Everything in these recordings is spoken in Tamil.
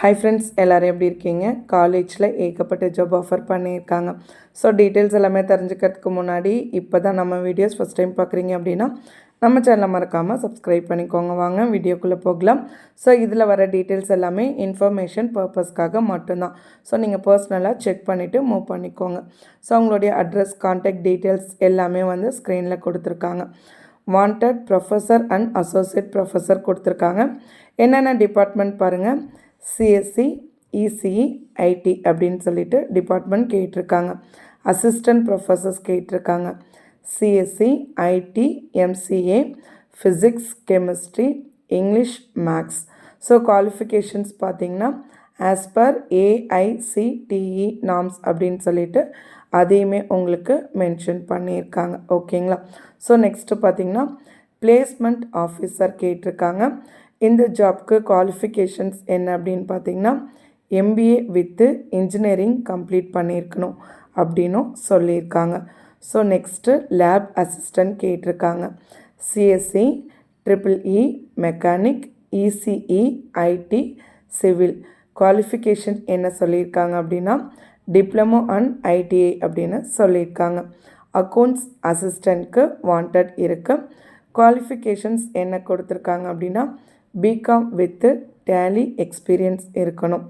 ஹை ஃப்ரெண்ட்ஸ் எல்லோரும் எப்படி இருக்கீங்க? காலேஜில் ஏகப்பட்ட ஜாப் ஆஃபர் பண்ணியிருக்காங்க. ஸோ டீட்டெயில்ஸ் எல்லாமே தெரிஞ்சுக்கிறதுக்கு முன்னாடி இப்போ தான் நம்ம வீடியோஸ் ஃபஸ்ட் டைம் பார்க்குறீங்க அப்படின்னா நம்ம சேனலை மறக்காமல் சப்ஸ்கிரைப் பண்ணிக்கோங்க. வாங்க வீடியோக்குள்ளே போகலாம். ஸோ இதில் வர டீட்டெயில்ஸ் எல்லாமே இன்ஃபர்மேஷன் பர்பஸ்க்காக மட்டும்தான். ஸோ நீங்கள் பர்சனலாக செக் பண்ணிவிட்டு மூவ் பண்ணிக்கோங்க. ஸோ அவங்களுடைய அட்ரஸ் கான்டாக்ட் டீட்டெயில்ஸ் எல்லாமே வந்து ஸ்க்ரீனில் கொடுத்துருக்காங்க. Wanted professor and associate professor கொடுத்துருக்காங்க. என்னென்ன டிபார்ட்மெண்ட் பாருங்கள் சிஎஸ்சி இசிஇ ஐடி அப்படின்னு சொல்லிட்டு டிபார்ட்மெண்ட் கேட்டிருக்காங்க. அசிஸ்டன்ட் ப்ரொஃபஸர்ஸ் கேட்டிருக்காங்க. CSC IT MCA physics chemistry English maths so qualifications பார்த்திங்கன்னா ஆஸ் பர் ஏஐசிடிஇ நாம்ஸ் அப்படின்னு சொல்லிட்டு அதையுமே உங்களுக்கு மென்ஷன் பண்ணியிருக்காங்க. ஓகேங்களா ஸோ நெக்ஸ்ட்டு பார்த்திங்கன்னா பிளேஸ்மெண்ட் ஆஃபீஸர் கேட்டிருக்காங்க. இந்த ஜாப்க்கு குவாலிஃபிகேஷன்ஸ் என்ன அப்படின்னு பார்த்தீங்கன்னா எம்பிஏ வித்து இன்ஜினியரிங் கம்ப்ளீட் பண்ணியிருக்கணும் அப்படின்னும் சொல்லியிருக்காங்க. ஸோ நெக்ஸ்ட்டு லேப் அசிஸ்டன்ட் கேட்டிருக்காங்க. CSC triple E mechanic ECE IT civil qualification என்ன சொல்லியிருக்காங்க அப்படின்னா டிப்ளமோ அண்ட் ஐடிஐ அப்படின்னு சொல்லியிருக்காங்க. அக்கௌண்ட்ஸ் அசிஸ்டண்ட்க்கு வாண்டட் இருக்குது குவாலிஃபிகேஷன்ஸ் என்ன கொடுத்துருக்காங்க அப்படின்னா பிகாம் வித்து டேலி எக்ஸ்பீரியன்ஸ் இருக்கணும்.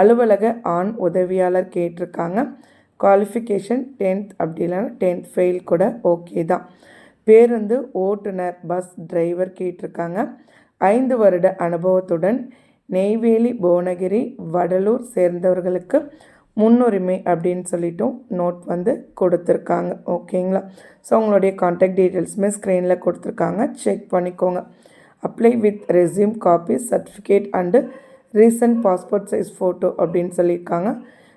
அலுவலக ஆண் உதவியாளர் கேட்டிருக்காங்க. குவாலிஃபிகேஷன் டென்த் அப்படி இல்லைன்னா டென்த் ஃபெயில் கூட ஓகே தான். பேருந்து ஓட்டுநர் பஸ் டிரைவர் கேட்டிருக்காங்க. ஐந்து வருட அனுபவத்துடன் நெய்வேலி புவனகிரி வடலூர் சேர்ந்தவர்களுக்கு முன்னுரிமை அப்படின்னு சொல்லிட்டும் நோட் வந்து கொடுத்துருக்காங்க. ஓகேங்களா ஸோ உங்களுடைய கான்டாக்ட் டீட்டெயில்ஸுமே ஸ்க்ரீனில் கொடுத்துருக்காங்க. செக் பண்ணிக்கோங்க. Apply with resume copy certificate and recent passport size photo அப்படின்னு சொல்லியிருக்காங்க.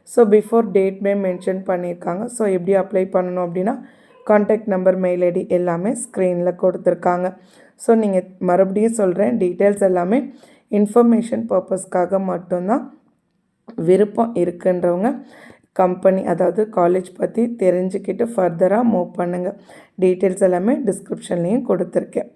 ஸோ பிஃபோர் டேட்மே மென்ஷன் பண்ணியிருக்காங்க. ஸோ எப்படி அப்ளை பண்ணணும் அப்படின்னா கான்டாக்ட் நம்பர் மெயில் ஐடி எல்லாமே ஸ்க்ரீனில் கொடுத்துருக்காங்க. ஸோ நீங்கள் மறுபடியும் சொல்கிறேன் டீட்டெயில்ஸ் எல்லாமே இன்ஃபர்மேஷன் பர்பஸ்க்காக மட்டும்தான் விருப்பம் இருக்குன்றவங்க கம்பெனி அதாவது காலேஜ் பற்றி தெரிஞ்சுக்கிட்டு ஃபர்தராக மூவ் பண்ணுங்கள் டீட்டெயில்ஸ் எல்லாமே டிஸ்கிரிப்ஷன்லேயும் கொடுத்துருக்கேன்.